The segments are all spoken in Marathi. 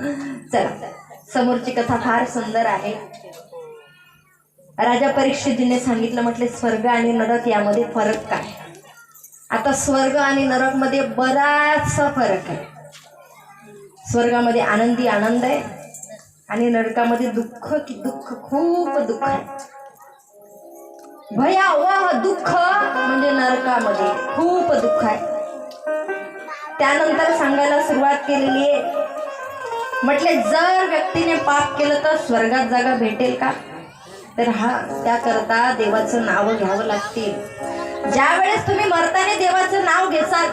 चला. समोरची कथा फार सुंदर आहे. राजा परीक्षितीने सांगितलं म्हटले स्वर्ग आणि नरक यामध्ये फरक काय? आता स्वर्ग आणि नरकमध्ये बराचसा फरक आहे. स्वर्गामध्ये आनंदी आनंद आहे आणि नरकामध्ये दुःख की दुःख खूप दुःख आहे. भयावह दुःख म्हणजे नरकामध्ये खूप दुःख आहे. त्यानंतर सांगायला सुरुवात केलेली आहे म्हटले जर व्यक्तीने पाप केलं तर स्वर्गात जागा भेटेल का? तर हा त्याकरता देवाचं नाव घ्यावं लागतील. ज्या वेळेस तुम्ही मरताना देवाचं नाव घेसाल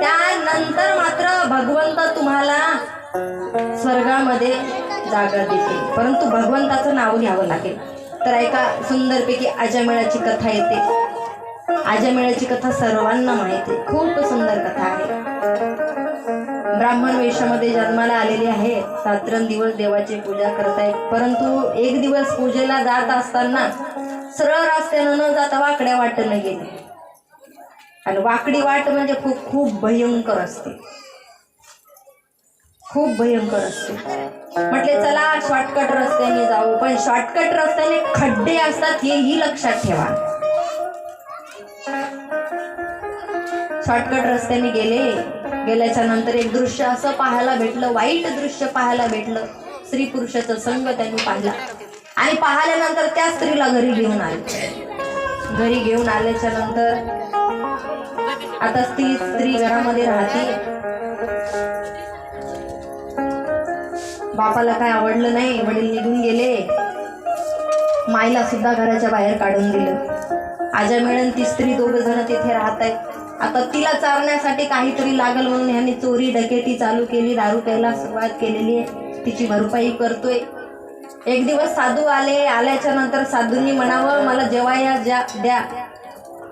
त्यानंतर मात्र भगवंत तुम्हाला स्वर्गामध्ये जागा देते परंतु भगवंताचं नाव घ्यावं लागेल. तर ऐका सुंदरपैकी आजमेळाची कथा येते. आजमेळाची कथा सर्वांना माहिती आहे. खूप सुंदर कथा आहे. ब्राह्मण वेशामध्ये जन्माला आलेले आहे. सातरण दिवस देवाची पूजा करत आहेत परंतु एक दिवस पूजेला जात असताना सरळ रस्त्यानं न जाता वाकड्या वाटेनं गेले. आणि वाकडी वाट म्हणजे खूप खूप भयंकर असते. खूप भयंकर असते. म्हटले चला शॉर्टकट रस्त्याने जाऊ. पण शॉर्टकट रस्त्याने खड्डे असतात हेही लक्षात ठेवा. शॉर्टकट रस्त्याने गेले. गेल्याच्यानंतर एक दृश्य असं पाहायला भेटलं वाईट दृश्य पाहायला भेटलं. स्त्री पुरुषाचा संग त्यांनी पाहिला. आणि पाहिल्यानंतर त्या स्त्रीला घरी घेऊन आले. घरी घेऊन आल्याच्यानंतर आता ती स्त्री घरामध्ये राहते. बापाला काय आवडलं नाही वडील निघून गेले. माईला सुद्धा घराच्या बाहेर काढून दिलं. आजा मिळून ती स्त्री दोघ जण तिथे राहत आहेत आता तिला चारण्यासाठी काहीतरी लागल म्हणून ह्यांनी चोरी डकेती चालू केली दारू प्यायला सुरुवात केलेली आहे. तिची भरपाई करतोय. एक दिवस साधू आले आल्याच्यानंतर साधूंनी म्हणावं मला जेवाया ज्या द्या.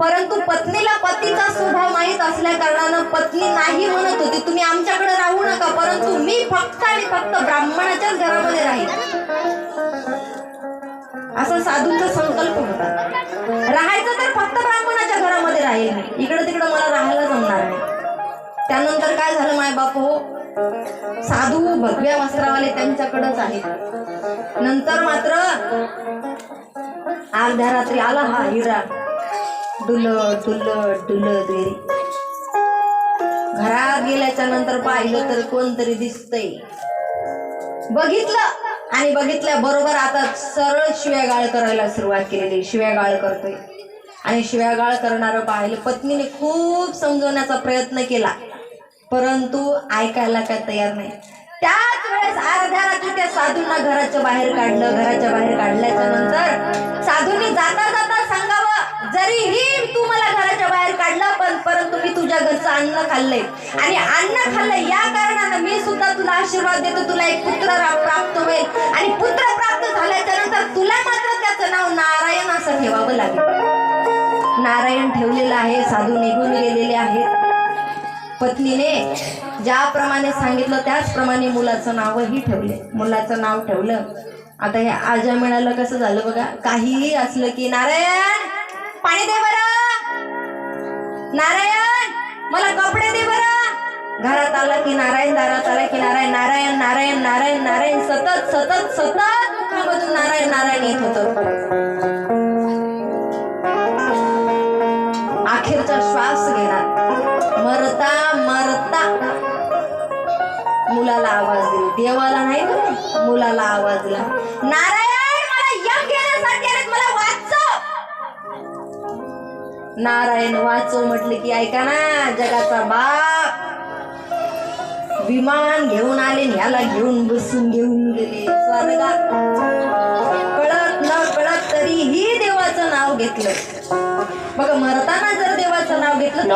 परंतु पत्नीला पतीचा स्वभाव माहीत असल्या कारणानं पत्नी नाही म्हणत होती. तुम्ही आमच्याकडे राहू नका परंतु मी फक्त आणि फक्त ब्राह्मणाच्याच घरामध्ये राहील असा साधूंचा संकल्प होता. राहायचं तर फक्त ब्राह्मणाच्या घरामध्ये राहील. इकडं तिकडं मला राहायला जमणार नाही. त्यानंतर काय झालं माय बाप? हो साधू भगव्या वस्त्रावाले त्यांच्याकडंच आहेत. नंतर मात्र अर्ध्या रात्री आला हा हिरा. डुलत डुलत डुलत घरात गेल्याच्यानंतर पाहिलं तर कोणतरी दिसतंय. बघितलं. आणि बघितल्या बरोबर आता सरळ शिव्यागाळ करायला सुरुवात केलेली शिव्यागाळ करतोय. आणि शिव्यागाळ करणारं पाहिलं पत्नीने खूप समजवण्याचा प्रयत्न केला. परंतु ऐकायला काय तयार नाही. त्याच वेळेस अर्ध्या रात्री त्या साधूंना घराच्या बाहेर काढलं घराच्या बाहेर काढल्याच्या नंतर साधूंनी जाता जरीही तू मला घराच्या बाहेर काढलं पण परंतु मी तुझ्या घरचं अन्न खाल्लंय. आणि अन्न खाल्लंय या कारणानं मी सुद्धा तुला आशीर्वाद देतो तुला एक पुत्र प्राप्त होईल. आणि पुत्र प्राप्त झाल्याच्यानंतर तुला मात्र त्याचं नाव नारायण असं ठेवावं लागेल. नारायण ठेवलेलं आहे साधू निघून गेलेले आहेत. पत्नीने ज्याप्रमाणे सांगितलं त्याचप्रमाणे मुलाचं नावही ठेवले. मुलाचं नाव ठेवलं. आता हे आजा मिळालं कसं झालं बघा? काहीही असलं की नारायण! पाणी दे बरं. नारायण मला कपडे दे बरं. घरात आला की नारायण दारात आला की नारायण नारायण नारायण नारायण नारायण सतत सतत सतत मुखामधून नारायण नारायण येत होत. अखेरचा श्वास घेणार. मरता मरता. मुलाला आवाज दिला देवाला नाही मुलाला आवाज दिला नारायण! नारायण वाचव म्हटले की ऐका ना जगाचा बाप. विमान घेऊन आले आणि याला घेऊन बसून घेऊन गेले. स्वर्गात. कळत न कळत तरीही देवाचं नाव घेतलं. बघा मरताना जर देवाचं नाव घेतलं